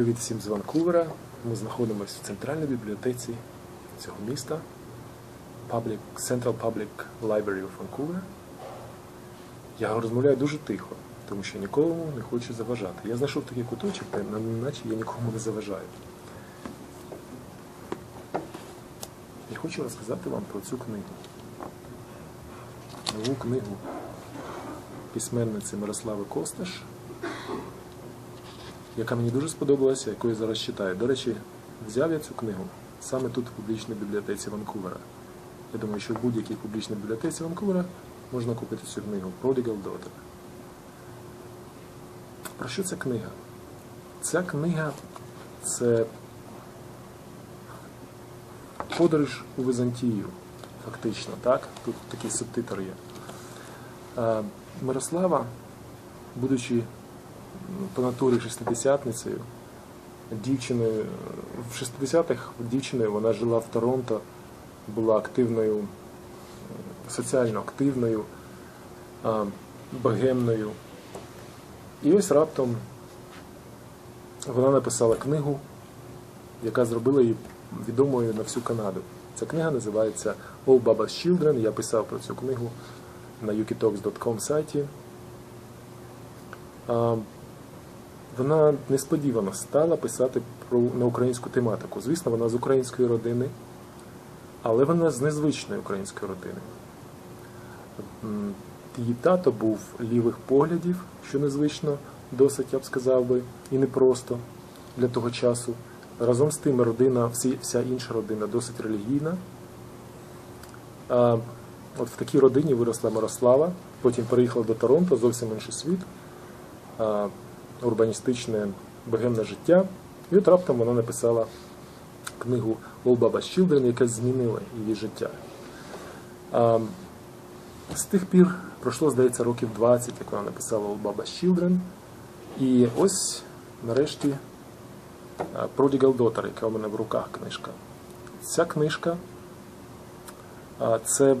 Привіт всім з Ванкувера. Ми знаходимося в центральній бібліотеці цього міста Public, Central Public Library of Vancouver. Я розмовляю дуже тихо, тому що нікому не хочу заважати. Я знайшов такий куточок, де на- наче я нікому не заважаю. І хочу розказати вам про цю книгу. Нову книгу письменниці Мирослави Косташ яка мені дуже сподобалася, яку я зараз читаю. До речі, взяв я цю книгу саме тут, в публічній бібліотеці Ванкувера. Я думаю, що в будь-якій публічній бібліотеці Ванкувера можна купити цю книгу Prodigal Daughter. Про що ця книга? Ця книга це подорож у Византію, фактично, так? Тут такий субтитр є. Е, Мирослава, будучи по натурі шестидесятницею, дівчиною в 60-х дівчиною вона жила в Торонто, була активною, соціально активною, богемною. І ось раптом вона написала книгу, яка зробила її відомою на всю Канаду. Ця книга називається All Baba's Children. Я писав про цю книгу на yukitalks.com сайті. Вона несподівано стала писати про на українську тематику. Звісно, вона з української родини, але вона з незвичної української родини. Її тато був лівих поглядів, що незвично, досить, я б сказав би, і непросто для того часу. Разом з тим родина, всі, вся інша родина досить релігійна. А, от в такій родині виросла Мирослава, потім переїхала до Торонто, зовсім інший світ, а, урбаністичне богемне життя. І от раптом вона написала книгу All Baba's Children, яка змінила її життя. А, з тих пір пройшло, здається, років 20, як вона написала All Baba's Children. І ось нарешті Prodigal Daughter, яка у мене в руках книжка. Ця книжка це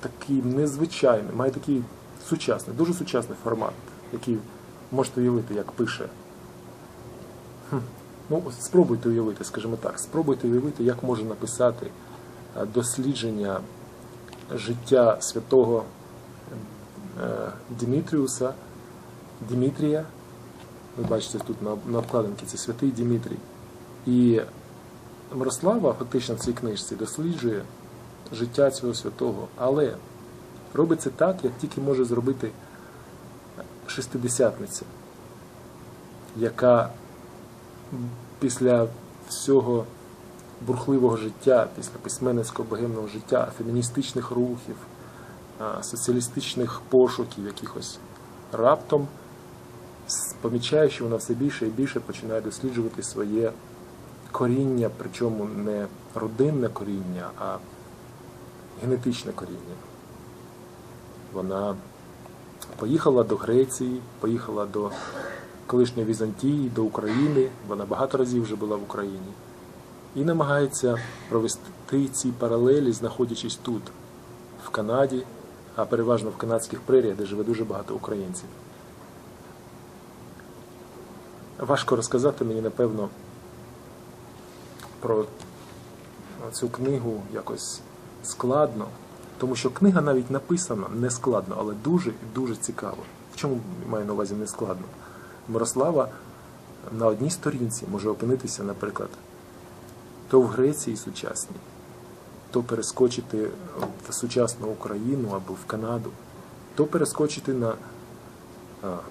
такий незвичайний, має такий сучасний, дуже сучасний формат, який можете уявити, як пише. Хм. Ну, спробуйте уявити, скажімо так, спробуйте уявити, як може написати дослідження життя святого е, Дімітріуса, Дімітрія. Ви бачите тут на, на обкладинці це святий Дімітрій. І Мирослава фактично в цій книжці досліджує життя цього святого, але робить це так, як тільки може зробити шестидесятниця, яка після всього бурхливого життя, після письменницького богемного життя, феміністичних рухів, соціалістичних пошуків якихось раптом помічає, що вона все більше і більше починає досліджувати своє коріння, причому не родинне коріння, а генетичне коріння. Вона поїхала до Греції, поїхала до колишньої Візантії, до України. Вона багато разів вже була в Україні. І намагається провести ці паралелі, знаходячись тут, в Канаді, а переважно в канадських преріях, де живе дуже багато українців. Важко розказати мені, напевно, про цю книгу якось складно, тому що книга навіть написана не складно, але дуже і дуже цікаво. В чому маю на увазі не складно? Мирослава на одній сторінці може опинитися, наприклад, то в Греції сучасній, то перескочити в сучасну Україну або в Канаду, то перескочити на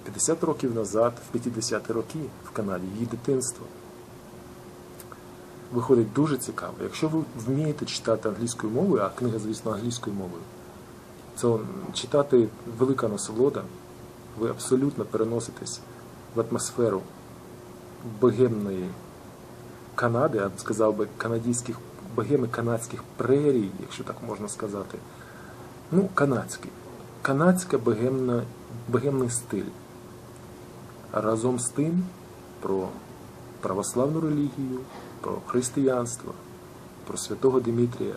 50 років назад, в 50-ті роки в Канаді, її дитинство. Виходить дуже цікаво. Якщо ви вмієте читати англійською мовою, а книга, звісно, англійською мовою, то читати велика насолода, ви абсолютно переноситесь в атмосферу богемної Канади, я б сказав би, канадських богеми канадських прерій, якщо так можна сказати. Ну, канадський. Канадська богемна, богемний стиль. Разом з тим про православну релігію, про християнство, про святого Димітрія,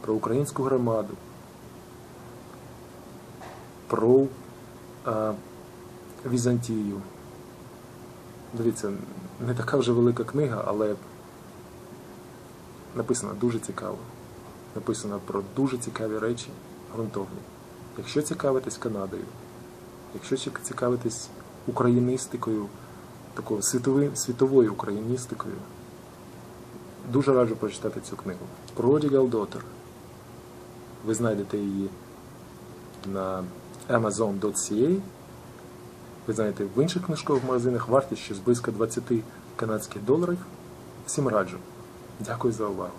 про українську громаду, про а, Візантію. Дивіться, не така вже велика книга, але написана дуже цікаво. Написано про дуже цікаві речі, ґрунтовні. Якщо цікавитесь Канадою, якщо ці- цікавитесь україністикою, такою світовою україністикою, дуже раджу прочитати цю книгу. Prodigal Daughter. Ви знайдете її на amazon.ca. Ви знаєте, в інших книжкових магазинах вартість щось близько 20 канадських доларів. Всім раджу. Дякую за увагу.